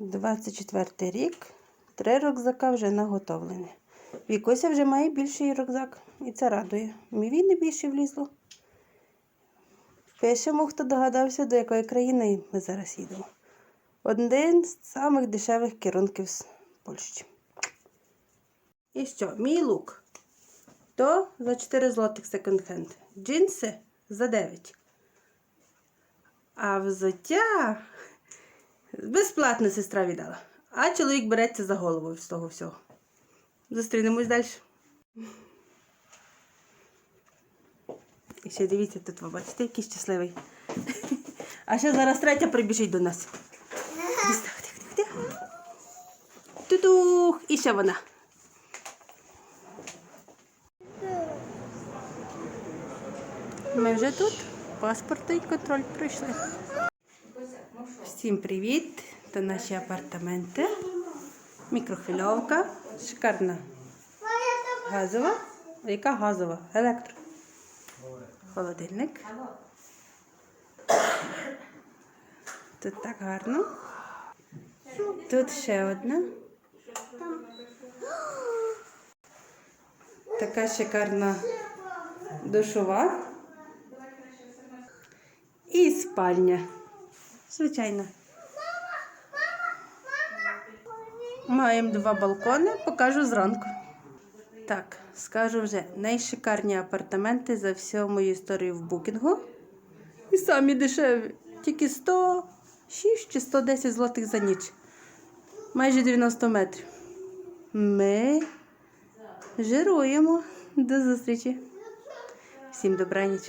24 рік. Три рюкзака вже наготовлені. Вікуся вже має більший рюкзак. І це радує. Мій не більше влізло. Пишемо, хто догадався, до якої країни ми зараз їдемо. Один з самих дешевих керунків з Польщі. І що? Мій лук. То за 4 злотих секонд-хенд. Джинси за 9. А взуття безплатно сестра віддала. А чоловік береться за голову з того всього. Зустрінемось далі. І ще дивіться, тут ви бачите, який щасливий. А ще зараз третя прибіжить до нас. Тутух! І ще вона. Ми вже тут. Паспортний контроль пройшли. Всім привіт! Це наші апартаменти. Мікрохвильовка. Шикарна. Газова. Яка газова? Електро. Холодильник. Тут так гарно. Тут ще одна. Така шикарна душова. І спальня. Звичайно. Маємо два балкони, покажу зранку. Так, скажу вже найшикарні апартаменти за всю мою історію в букінгу. І самі дешеві. Тільки 106 чи 110 злотих за ніч. Майже 90 метрів. Ми жируємо. До зустрічі. Всім добраніч.